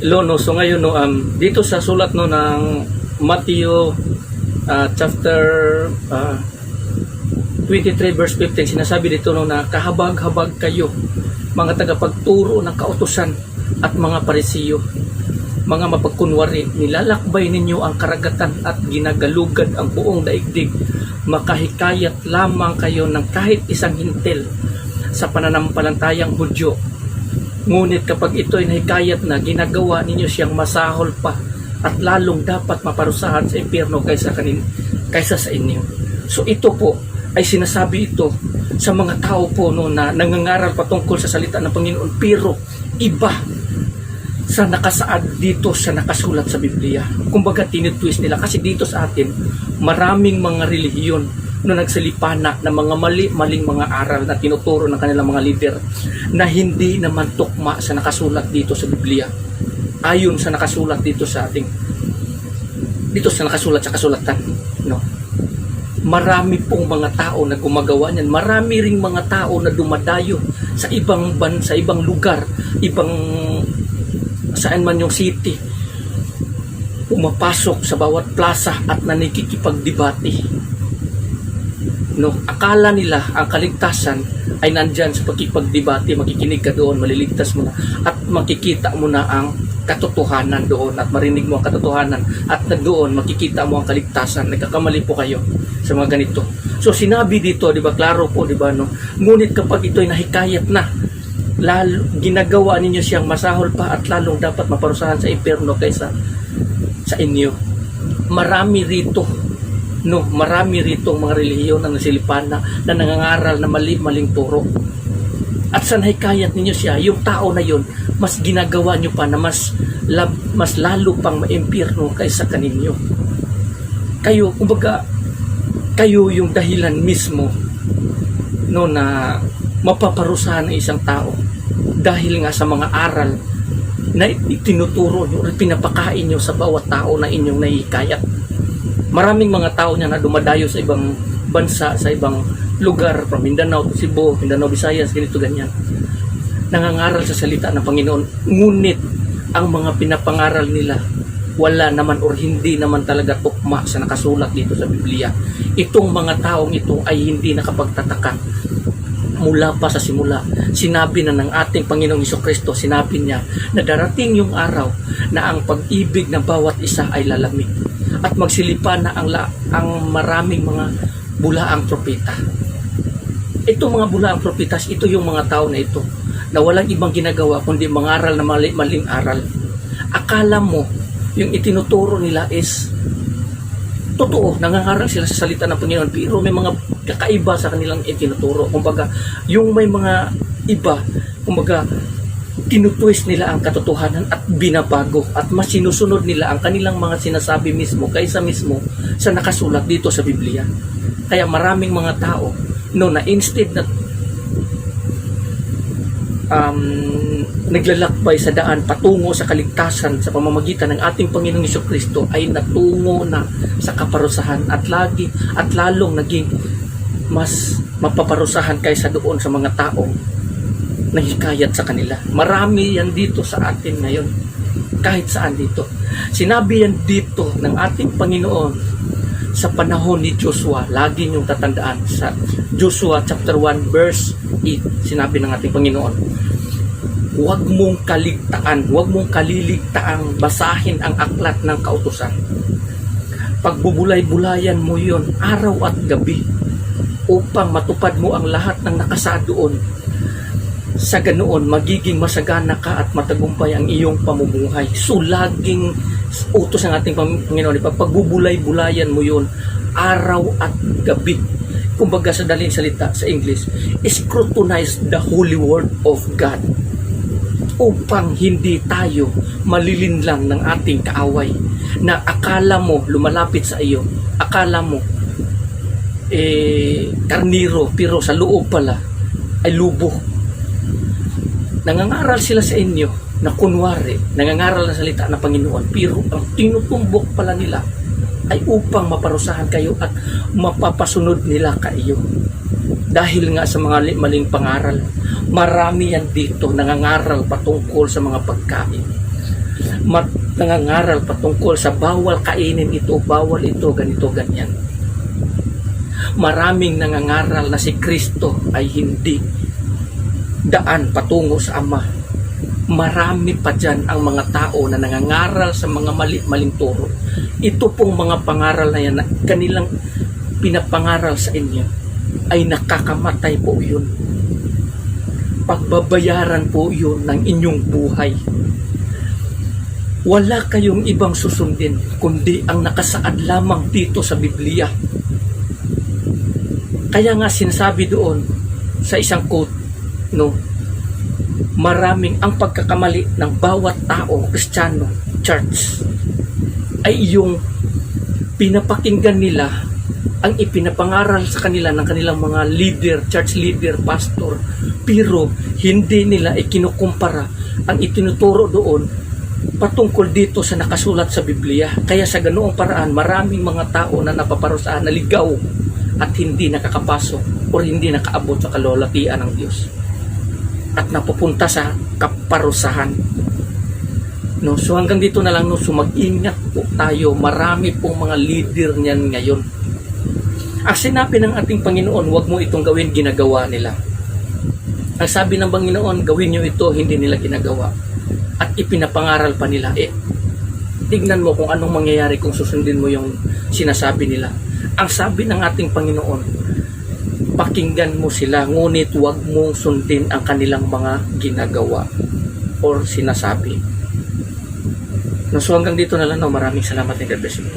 Lo, no, so ngayon, no, um, dito sa sulat no, ng Matthew uh, chapter uh, 23 verse 15, sinasabi dito no, na kahabag-habag kayo, mga tagapagturo ng kautusan at mga parisiyo, mga mapagkunwari, nilalakbay ninyo ang karagatan at ginagalugad ang buong daigdig, makahikayat lamang kayo ng kahit isang hintel sa pananampalatayang Hudyo Ngunit kapag ito ay nahikayat na, ginagawa ninyo siyang masahol pa at lalong dapat maparusahan sa impyerno kaysa, kanin, kaysa sa inyo. So ito po ay sinasabi ito sa mga tao po no, na nangangaral patungkol sa salita ng Panginoon pero iba sa nakasaad dito sa nakasulat sa Biblia. Kumbaga tinitwist nila kasi dito sa atin maraming mga relihiyon no nagsalipana ng mga mali maling mga aral na tinuturo ng kanilang mga leader na hindi naman tukma sa nakasulat dito sa Biblia. Ayon sa nakasulat dito sa ating dito sa nakasulat sa kasulatan, no. Marami pong mga tao na gumagawa niyan. Marami ring mga tao na dumadayo sa ibang ban, sa ibang lugar, ibang saan man yung city. Pumapasok sa bawat plaza at nanikikipagdebate no akala nila ang kaligtasan ay nandyan sa pagkipagdebate makikinig ka doon maliligtas mo na at makikita mo na ang katotohanan doon at marinig mo ang katotohanan at doon makikita mo ang kaligtasan. Nagkakamali po kayo sa mga ganito. So sinabi dito di ba klaro po di ba no? Ngunit kapag ito ay nahikayat na lalo, ginagawa ninyo siyang masahol pa at lalong dapat maparusahan sa impyerno kaysa sa inyo. Marami rito no, marami rito mga relihiyon ang nasilipan na, na nangangaral na mali-maling turo. At sa nahikayat ninyo siya, yung tao na yun, mas ginagawa nyo pa na mas, lab, mas lalo pang maimpirno kaysa kaninyo. Kayo, kumbaga, kayo yung dahilan mismo no, na mapaparusahan ng isang tao dahil nga sa mga aral na itinuturo nyo at pinapakain nyo sa bawat tao na inyong nahihikayat maraming mga tao niya na dumadayo sa ibang bansa, sa ibang lugar, from Mindanao to Cebu, Mindanao, Visayas, ganito ganyan. Nangangaral sa salita ng Panginoon. Ngunit, ang mga pinapangaral nila, wala naman or hindi naman talaga tukma sa nakasulat dito sa Biblia. Itong mga taong ito ay hindi nakapagtataka mula pa sa simula. Sinabi na ng ating Panginoong Iso Kristo, sinabi niya na darating yung araw na ang pag-ibig ng bawat isa ay lalamig at magsilipan na ang, la, ang maraming mga bulaang propeta. Ito mga bulaang propetas, ito yung mga tao na ito na walang ibang ginagawa kundi mangaral na mali, maling aral. Akala mo, yung itinuturo nila is totoo, nangangaral sila sa salita ng Panginoon pero may mga kakaiba sa kanilang itinuturo. Kumbaga, yung may mga iba, kumbaga, tinutwist nila ang katotohanan at binabago at mas sinusunod nila ang kanilang mga sinasabi mismo kaysa mismo sa nakasulat dito sa Biblia. Kaya maraming mga tao no na instead na um, naglalakbay sa daan patungo sa kaligtasan sa pamamagitan ng ating Panginoong Iso Kristo ay natungo na sa kaparusahan at lagi at lalong naging mas mapaparusahan kaysa doon sa mga taong nahikayat sa kanila. Marami yan dito sa atin ngayon. Kahit saan dito. Sinabi yan dito ng ating Panginoon sa panahon ni Joshua. Lagi niyong tatandaan sa Joshua chapter 1 verse 8. Sinabi ng ating Panginoon, Huwag mong kaligtaan, huwag mong kaliligtaang basahin ang aklat ng kautusan. Pagbubulay-bulayan mo yon araw at gabi upang matupad mo ang lahat ng nakasaad doon sa ganoon magiging masagana ka at matagumpay ang iyong pamumuhay. So laging utos ng ating Panginoon, pagbubulay-bulayan mo yun araw at gabi. Kumbaga sa daling salita sa English, scrutinize the holy word of God upang hindi tayo malilinlang ng ating kaaway na akala mo lumalapit sa iyo, akala mo eh karniro pero sa loob pala ay lubok nangangaral sila sa inyo na kunwari, nangangaral na salita ng Panginoon, pero ang tinutumbok pala nila ay upang maparusahan kayo at mapapasunod nila kayo. Dahil nga sa mga maling pangaral, marami yan dito nangangaral patungkol sa mga pagkain. mat nangangaral patungkol sa bawal kainin ito, bawal ito, ganito, ganyan. Maraming nangangaral na si Kristo ay hindi daan patungo sa Ama. Marami pa dyan ang mga tao na nangangaral sa mga mali-maling turo. Ito pong mga pangaral na yan na kanilang pinapangaral sa inyo ay nakakamatay po yun. Pagbabayaran po yun ng inyong buhay. Wala kayong ibang susundin kundi ang nakasaad lamang dito sa Biblia. Kaya nga sinasabi doon sa isang quote, no, maraming ang pagkakamali ng bawat tao, Kristiyano, church, ay yung pinapakinggan nila ang ipinapangaral sa kanila ng kanilang mga leader, church leader, pastor, pero hindi nila ikinukumpara ang itinuturo doon patungkol dito sa nakasulat sa Biblia. Kaya sa ganoong paraan, maraming mga tao na napaparusahan, naligaw at hindi nakakapasok o hindi nakaabot sa kalolatian ng Diyos. At napupunta sa kaparusahan. No, so hanggang dito na lang no, so mag-ingat po tayo. Marami pong mga leader niyan ngayon. Ang sinabi ng ating Panginoon, huwag mo itong gawin, ginagawa nila. Ang sabi ng Panginoon, gawin nyo ito, hindi nila ginagawa. At ipinapangaral pa nila. Eh, tignan mo kung anong mangyayari kung susundin mo yung sinasabi nila. Ang sabi ng ating Panginoon, pakinggan mo sila, ngunit huwag mong sundin ang kanilang mga ginagawa or sinasabi. No, so hanggang dito na lang, no, maraming salamat and God bless you.